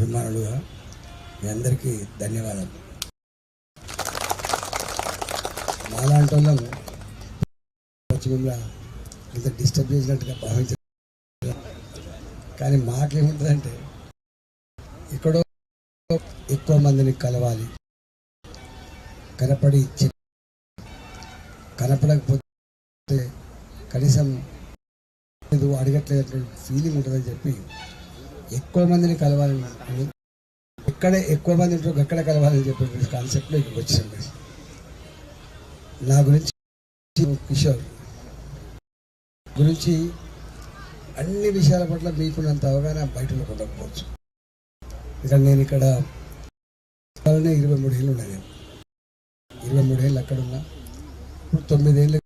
అభిమానులుగా మీ అందరికీ ధన్యవాదాలు. మాలాంటి వాళ్ళం వచ్చి మిమ్మల్ని ఇంత డిస్టర్బ్ చేసినట్టుగా భావించారు కానీ మాకేముంటుందంటే ఎక్కడో ఎక్కువ మందిని కలవాలి. కనపడి కనపడకపోతే కనీసం ఏదో అడగట్లేదు ఫీలింగ్ ఉంటుందని చెప్పి ఎక్కువ మందిని కలవాలని అని ఎక్కడ ఎక్కువ మంది ఉంటారో ఎక్కడ కలవాలని చెప్పే కాన్సెప్ట్లో ఇక్కడికి వచ్చాం నా గురించి కిషోర్ గురించి అన్ని విషయాల పట్ల మీకున్నంత అవగాహన బయటలో ఉండకపోవచ్చు ఇక్కడ నేను ఇక్కడ అలానే ఇరవై మూడు ఏళ్ళు ఉన్నాయి నేను. ఇరవై మూడు ఏళ్ళు అక్కడ ఉన్నా. ఇప్పుడు తొమ్మిదేళ్ళు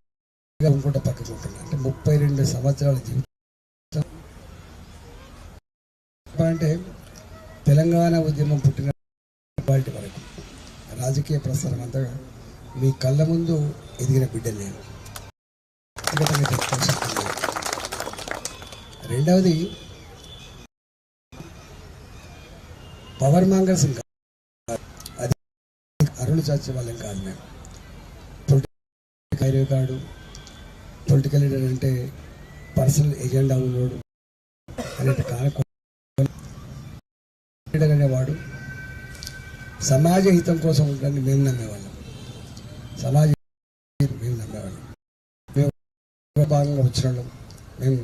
ఇంకోట పక్కకు ఉంటున్నా. అంటే ముప్పై రెండు సంవత్సరాల జీవితం. అంటే తెలంగాణ ఉద్యమం పుట్టిన వాటి వరకు. రాజకీయ ప్రస్థానం అంతా మీ కళ్ళ ముందు ఎదిగిన బిడ్డ నేను. రెండవది పవర్ మాంగర్స్ అది అరుణ్ చాచే వాళ్ళం కాదు మేము పొలిటికల్ కాడు పొలిటికల్ లీడర్ అంటే పర్సనల్ ఎజెండా ఉన్నోడు అనేటి కానుకో లీడర్ అనేవాడు సమాజ హితం కోసం ఉంటాడని మేము నమ్మేవాళ్ళం. సమాజ మేము నమ్మేవాళ్ళం. మేము భాగంగా వచ్చిన వాళ్ళం మేము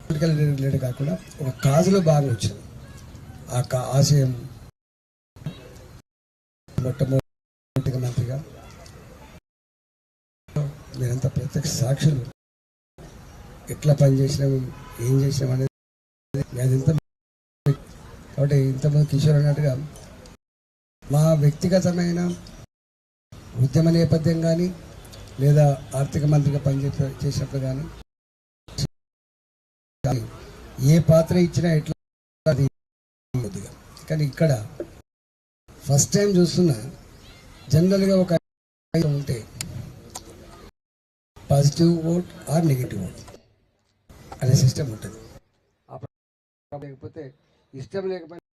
పొలిటికల్ రిలేటెడ్ కాకుండా ఒక కాజులో భాగంగా వచ్చినాం. ఆ కా ఆశయం మొట్టమొదటి మంత్రిగా. మీరంతా ప్రత్యక్ష సాక్షులు. ఎట్లా పనిచేసినాము ఏం చేసినాం అనేది అది ఇంత కాబట్టి ఇంతమంది కిషోర్ అన్నట్టుగా మా వ్యక్తిగతమైన ఉద్యమ నేపథ్యం కానీ లేదా ఆర్థిక మంత్రిగా పనిచేసే చేసినప్పుడు కానీ ఏ పాత్ర ఇచ్చినా ఎట్లా అది కానీ ఇక్కడ ఫస్ట్ టైం చూస్తున్నా జనరల్గా ఒక ఉంటే positive vote or negative vote అనే సిస్టమ్ ఉంటుంది. లేకపోతే ఇష్టం లేకపోయినా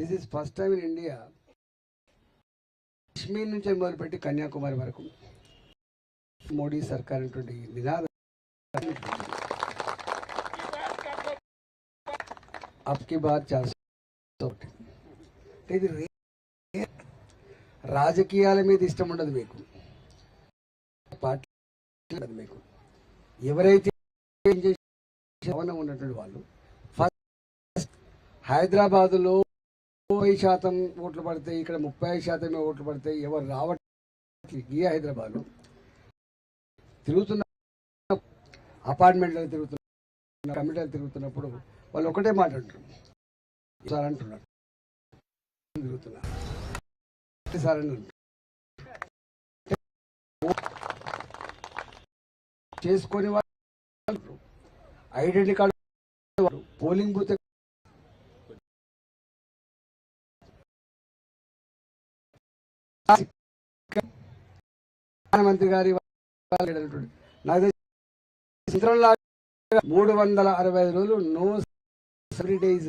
this is first time in India Kashmir నుంచి మొదలుపెట్టి కన్యాకుమారి వరకు మోడీ సర్కార్ అనేటువంటి నినాదం అప్కి బాద్ చేస్తా ఇది రాజకీయాల మీద ఇష్టం ఉండదు మీకు. పార్టీ మీకు. ఎవరైతే ఉన్నటువంటి వాళ్ళు ఫస్ట్ హైదరాబాదులో ముప్పై శాతం ఓట్లు పడతాయి ఇక్కడ ముప్పై శాతమే ఓట్లు పడతాయి ఎవరు రావట్లేదు. ఈ హైదరాబాద్ తిరుగుతున్న అపార్ట్మెంట్లో తిరుగుతున్న కమిటీలు తిరుగుతున్నప్పుడు వాళ్ళు ఒకటే మాట అంటారు సార్ అంటున్నారు. తిరుగుతున్నారు. సార్ అని చేసుకొని వాళ్ళు ఐడెంటిటీ కార్డు పోలింగ్ బూత్ ప్రధానమంత్రి గారి నాకు మూడు వందల అరవై ఐదు రోజులు నో డేస్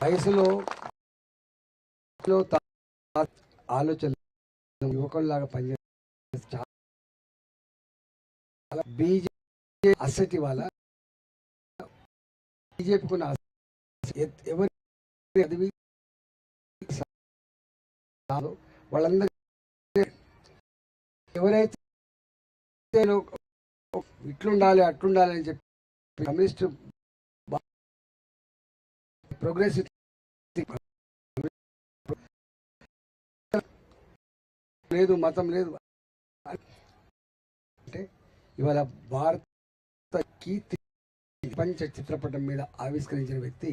వయసులో ఆలోచన యువకుల్లాగా పనిచేస్తే బీజేపీ అసెట్ ఇవాళ బీజేపీకి ఎవరి చదివి వాళ్ళందరూ ఎవరైతే ఇట్లుండాలి అట్లుండాలి అని చెప్పి కమ్యూనిస్ట్ ప్రోగ్రెసివ్ లేదు మతం లేదు. అంటే ఇవాళ భారత కీర్తి ప్రపంచ చిత్రపటం మీద ఆవిష్కరించిన వ్యక్తి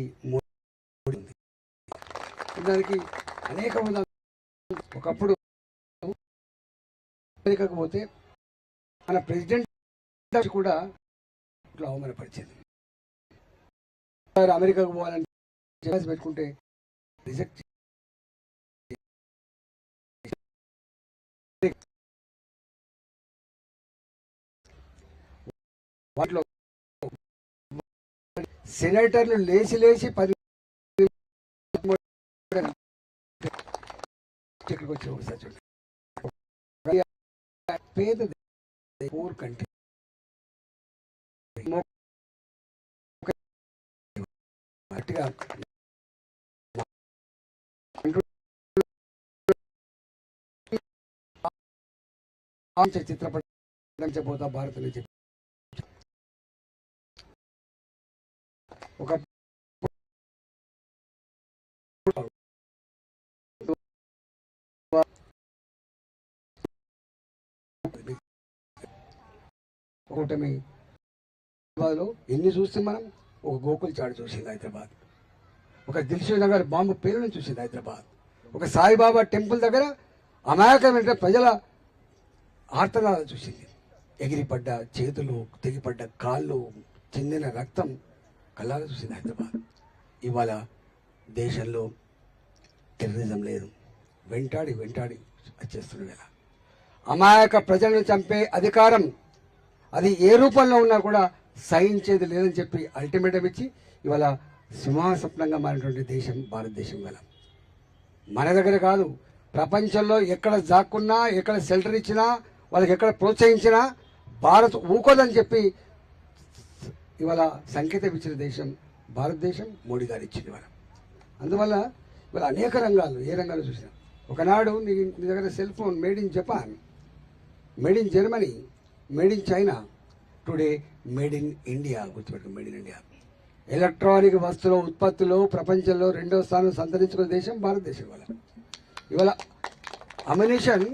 దానికి అనేక ఉదాహరణలు ఒకప్పుడు అమెరికాకు పోతే మన ప్రెసిడెంట్ కూడా ఇట్లా అవమానపరిచేది. అమెరికాకు పోవాలని పెట్టుకుంటే రిజెక్ట్ వాటిలో సెనేటర్లు లేచి లేచి పది ఇక్కడికి వచ్చి ఒకసారి చూడండి పేద పూర్ కంట్రీ చిత్రపటం పోతా భారత్ నుంచి ఒక కూటమి హైదరాబాద్లో ఎన్ని చూస్తే మనం ఒక గోకుల్ చాడు చూసింది హైదరాబాద్. ఒక దిల్షుక్ నగర్ బాంబు పేరును చూసింది హైదరాబాద్. ఒక సాయిబాబా టెంపుల్ దగ్గర అమాయకమైన ప్రజల ఆర్తనాలు చూసింది. ఎగిరిపడ్డ చేతులు తెగిపడ్డ కాళ్ళు చెందిన రక్తం కళ్ళాలు చూసింది హైదరాబాద్. ఇవాళ దేశంలో టెర్రరిజం లేదు. వెంటాడి వెంటాడి వచ్చేస్తున్న వేళ. అమాయక ప్రజలను చంపే అధికారం అది ఏ రూపంలో ఉన్నా కూడా సహించేది లేదని చెప్పి అల్టిమేటం ఇచ్చి ఇవాళ సింహాసప్నంగా మారినటువంటి దేశం భారతదేశం గల. మన దగ్గర కాదు ప్రపంచంలో ఎక్కడ జాక్కున్నా ఎక్కడ సెల్టర్ ఇచ్చినా వాళ్ళకి ఎక్కడ ప్రోత్సహించినా భారత్ ఊకోదని చెప్పి ఇవాళ సంకేతం ఇచ్చిన దేశం భారతదేశం మోడీ గారు ఇచ్చింది ఇవాళ. అందువల్ల ఇవాళ అనేక రంగాలు ఏ రంగాలు చూసినా. ఒకనాడు నీ నీ దగ్గర cell phone made in Japan made in Germany made in China. Today made in India గుర్తుపెట్టుకో మేడ్ ఇన్ ఇండియా. ఎలక్ట్రానిక్ వస్తువుల ఉత్పత్తిలో ప్రపంచంలో రెండో స్థానం సంతరించుకున్న దేశం భారతదేశం ఇవాళ. ఇవాళ అమినేషన్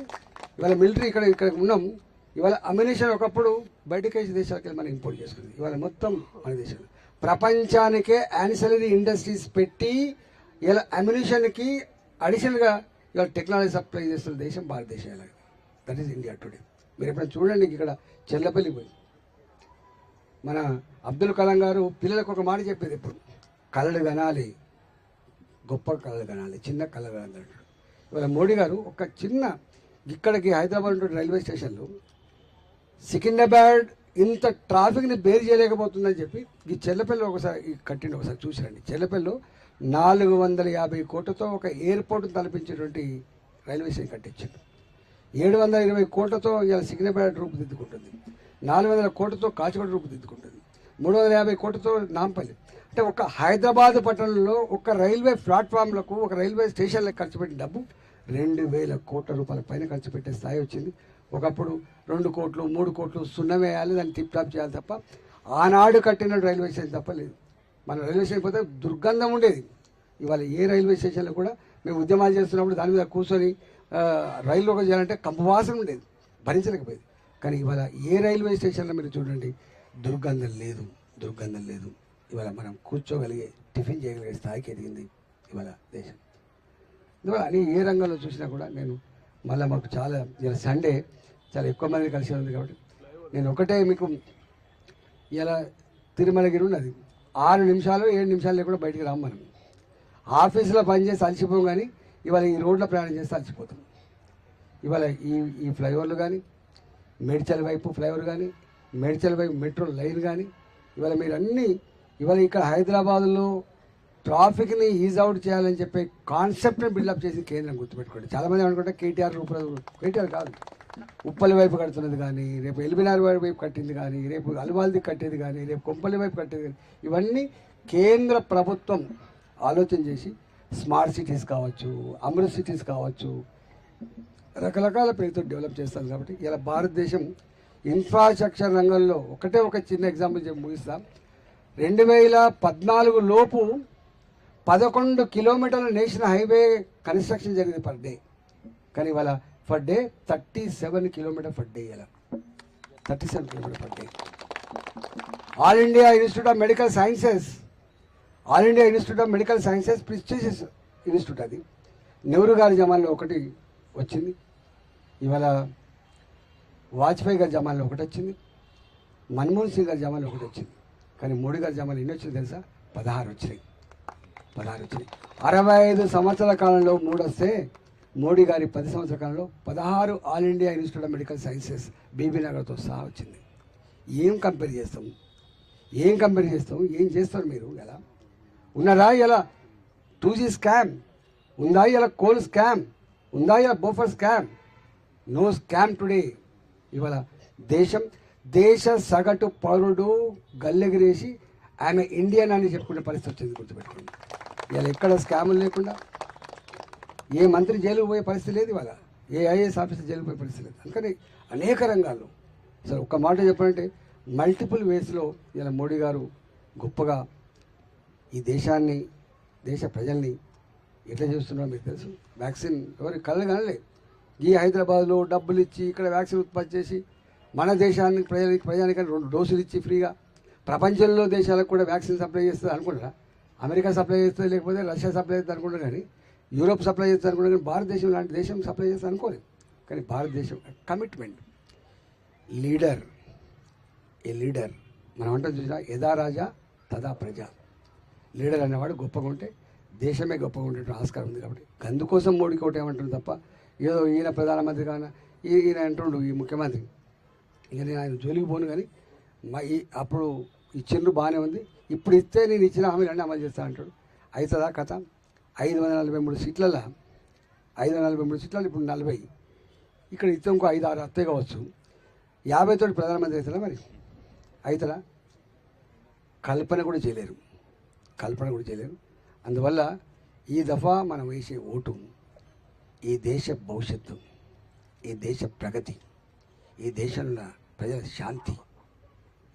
ఇవాళ మిలిటరీ ఇక్కడ ఇక్కడ ఉన్నాం. ఇవాళ అమినేషన్ ఒకప్పుడు బయటకు వేసే దేశాలకి మనం ఇంపోర్ట్ చేసుకుంది ఇవాళ మొత్తం మన దేశంలో. ప్రపంచానికే యాన్సలరీ ఇండస్ట్రీస్ పెట్టి ఇలా అమ్యునిషన్కి అడిషనల్గా ఇవాళ టెక్నాలజీ సప్లై చేస్తున్న దేశం భారతదేశం ఇలాగ. That is India today. మీరు ఎప్పుడైనా చూడండి ఇక్కడ చెల్లపల్లి పోయి. మన అబ్దుల్ కలాం గారు పిల్లలకు ఒక మాట చెప్పేది ఎప్పుడు? కళలు కనాలి గొప్ప కళలు కనాలి చిన్న కళలు కనాలి ఇవాళ మోడీ గారు ఒక చిన్న ఇక్కడికి హైదరాబాద్ రైల్వే స్టేషన్లో సికింద్రాబాద్ ఇంత ట్రాఫిక్ని బేర్ చేయలేకపోతుందని చెప్పి ఈ చెల్లపల్లి ఒకసారి కట్టిండి ఒకసారి చూసారండి చెల్లపల్లిలో నాలుగు వందల యాభై కోట్లతో ఒక ఎయిర్పోర్ట్ తలపించేటువంటి రైల్వే స్టేషన్ కట్టించారు. ఏడు వందల ఇరవై కోట్లతో ఇవాళ సికింద్రాబాద్ రూపుదిద్దుకుంటుంది నాలుగు వందల కోట్లతో కాచిగూడ రూపుదిద్దుకుంటుంది మూడు వందల యాభై కోట్లతో నాంపల్లి. అంటే ఒక హైదరాబాద్ పట్టణంలో ఒక రైల్వే ప్లాట్ఫామ్లకు ఒక రైల్వే స్టేషన్లకు ఖర్చు పెట్టిన డబ్బు రెండు వేల కోట్ల రూపాయల పైన ఖర్చు పెట్టే స్థాయి వచ్చింది. ఒకప్పుడు రెండు కోట్లు మూడు కోట్లు సున్నా వేయాలి దాన్ని టిప్ టాప్ చేయాలి తప్ప ఆనాడు కట్టిన రైల్వే స్టేషన్ తప్ప లేదు. మన రైల్వే స్టేషన్ పోతే దుర్గంధం ఉండేది. ఇవాళ ఏ రైల్వే స్టేషన్లో కూడా మేము ఉద్యమాలు చేస్తున్నప్పుడు దాని మీద కూర్చొని రైల్లోకి చేయాలంటే కంపవాసన ఉండేది భరించలేకపోయేది. కానీ ఇవాళ ఏ రైల్వే స్టేషన్లో మీరు చూడండి దుర్గంధం లేదు దుర్గంధం లేదు. ఇవాళ మనం కూర్చోగలిగే టిఫిన్ చేయగలిగే స్థాయికి ఎదిగింది ఇవాళ దేశం. ఇవాళ అని ఏ రంగంలో చూసినా కూడా నేను మళ్ళీ మాకు చాలా ఇలా సండే చాలా ఎక్కువ మంది కలిసి ఉంది కాబట్టి నేను ఒకటే మీకు ఇలా తిరుమలగిరి ఉన్నది. ఆరు నిమిషాలు ఏడు నిమిషాలు లేకుండా బయటికి రాము మనం. ఆఫీసులో పనిచేసి అలసిపోం కానీ ఇవాళ ఈ రోడ్లో ప్రయాణం చేస్తే అలసిపోతాం. ఇవాళ ఈ ఈ ఫ్లైఓవర్లు కానీ మేడ్చల్ వైపు ఫ్లైఓవర్ కానీ మేడ్చల్ వైపు మెట్రో లైన్ కానీ ఇవాళ మీరు అన్నీ ఇవాళ ఇక్కడ హైదరాబాద్లో ట్రాఫిక్ని ఈజ్ అవుట్ చేయాలని చెప్పే కాన్సెప్ట్ని బిల్డప్ చేసి కేంద్రం గుర్తుపెట్టుకోండి. చాలామంది అనుకుంటే కేటీఆర్ రూపంలో కేటీఆర్ కాదు. ఉప్పల్లి వైపు కడుతున్నది కానీ రేపు ఎల్బినార్ వైపు కట్టింది కానీ రేపు అల్వాల్ది కట్టేది కానీ రేపు కొంపల్లి వైపు కట్టేది కానీ ఇవన్నీ కేంద్ర ప్రభుత్వం ఆలోచన చేసి స్మార్ట్ సిటీస్ కావచ్చు అమృత్ సిటీస్ కావచ్చు రకరకాల పేరుతో డెవలప్ చేస్తాం కాబట్టి ఇలా భారతదేశం ఇన్ఫ్రాస్ట్రక్చర్ రంగంలో ఒకటే ఒక చిన్న ఎగ్జాంపుల్ చెప్పి ముగిస్తాం. రెండు వేల పద్నాలుగు లోపు పదకొండు కిలోమీటర్ల నేషనల్ హైవే కన్స్ట్రక్షన్ జరిగింది పర్ డే కానీ ఇవాళ per day thirty seven kilometre per day ఇలా. Thirty seven kilometre per day All India Institute of Medical Sciences All India Institute of Medical Sciences prestigious institute అది. నెహ్రూ గారి జమాన్లో ఒకటి వచ్చింది. ఇవాళ వాజ్పేయి గారి జమాన్లో ఒకటి వచ్చింది. మన్మోహన్ సింగ్ గారి జమాన్లో ఒకటి వచ్చింది. కానీ మోడీ గారి జమాన్లో ఎన్ని వచ్చింది తెలుసా? పదహారు వచ్చినాయి. పదహారు వచ్చినాయి. అరవై ఐదు సంవత్సరాల కాలంలో మూడు వస్తే మోడీ గారి పది సంవత్సరాల కాలంలో పదహారు All India Institute of Medical Sciences BB నగర్తో సహా వచ్చింది. ఏం కంపేర్ చేస్తాం? ఏం కంపేర్ చేస్తాం? ఏం చేస్తారు మీరు? ఎలా? ఉన్నదా ఇలా? టూ జీ స్కామ్ ఉందా ఇలా కోల్ స్కామ్ ఉందా ఇలా Bofors scam no scam today ఇవాళ దేశం దేశ సగటు పౌరుడు గల్లెగిరేసి ఆమె ఇండియన్ అని చెప్పుకునే పరిస్థితి వచ్చింది గుర్తుపెట్టుకోండి. ఇవాళ ఎక్కడ స్కాములు లేకుండా? ఏ మంత్రి జైలుకు పోయే పరిస్థితి లేదు ఇవాళ. ఏ ఐఏఎస్ ఆఫీసర్ జైలుకు పోయే పరిస్థితి లేదు. అందుకని అనేక రంగాల్లో. సరే ఒక్క మాట చెప్పాలంటే మల్టిపుల్ వేస్లో ఇలా మోడీ గారు గొప్పగా ఈ దేశాన్ని దేశ ప్రజల్ని ఎట్లా చేస్తున్నారో మీకు తెలుసు. వ్యాక్సిన్ ఎవరి కళ్ళు కనలే. ఈ హైదరాబాద్లో డబ్బులు ఇచ్చి ఇక్కడ వ్యాక్సిన్ ఉత్పత్తి చేసి మన దేశానికి ప్రజలకి ప్రజానికి రెండు డోసులు ఇచ్చి ఫ్రీగా ప్రపంచంలో దేశాలకు కూడా వ్యాక్సిన్ సప్లై చేస్తుంది అనుకుంటారా? అమెరికా సప్లై చేస్తుంది లేకపోతే రష్యా సప్లై చేస్తుంది అనుకుంటారు కానీ యూరోప్ సప్లై చేస్తుంది అనుకుంటారు కానీ భారతదేశం లాంటి దేశం సప్లై చేస్తుంది అనుకోలేదు. కానీ భారతదేశం కమిట్మెంట్ లీడర్ ఏ లీడర్? మనం అంటే చూసా యథా రాజా తదా ప్రజ. లీడర్ అనేవాడు గొప్పగా ఉంటే దేశమే గొప్పగా ఉండేటువంటి ఆస్కారం ఉంది కాబట్టి. అందుకోసం మోడీకి ఒకటి ఏమంటుంది తప్ప ఏదో ఈయన ప్రధానమంత్రి కానీ ఈ- ఈయన అంటుండు ఈ ముఖ్యమంత్రి. ఇక నేను ఆయన జోలికి పోను కానీ మా ఈ అప్పుడు ఇచ్చిండ్రు బాగానే ఉంది. ఇప్పుడు ఇస్తే నేను ఇచ్చిన హామీలన్నీ అమలు చేస్తా అంటాడు. అవుతుందా కథ? ఐదు వందల నలభై మూడు సీట్లలో ఐదు వందల నలభై మూడు సీట్లలో ఇప్పుడు నలభై. ఇక్కడ ఇస్తే ఇంకో ఐదు ఆరు అత్తే కావచ్చు. యాభై తోటి ప్రధానమంత్రి అవుతుందా మరి? అవుతుందా కల్పన కూడా చేయలేరు. కల్పన కూడా చేయలేరు. అందువల్ల ఈ దఫా మనం వేసే ఓటు ఈ దేశ భవిష్యత్తు ఈ దేశ ప్రగతి ఈ దేశంలో ప్రజల శాంతి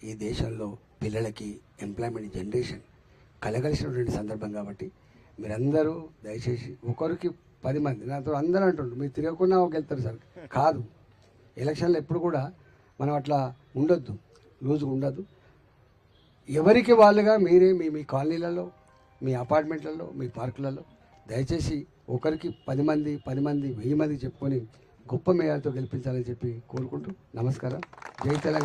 ఈ దేశంలో పిల్లలకి ఎంప్లాయ్మెంట్ జనరేషన్ కలగలిసినటువంటి సందర్భం కాబట్టి మీరందరూ దయచేసి ఒకరికి పది మంది నాతో అందరూ అంటుండ్రు మీరు తిరగకుండా ఒక వెళ్తారు సార్. కాదు. ఎలక్షన్లో ఎప్పుడు కూడా మనం అట్లా ఉండొద్దు. లూజ్గా ఉండదు ఎవరికి వాళ్ళుగా మీరే మీ మీ కాలనీలలో మీ అపార్ట్మెంట్లలో మీ పార్కులలో దయచేసి ఒకరికి పది మంది పది మంది వెయ్యి మంది చెప్పుకొని గొప్ప మేయాలతో గెలిపించాలని చెప్పి కోరుకుంటూ నమస్కారం. జై తెలంగాణ.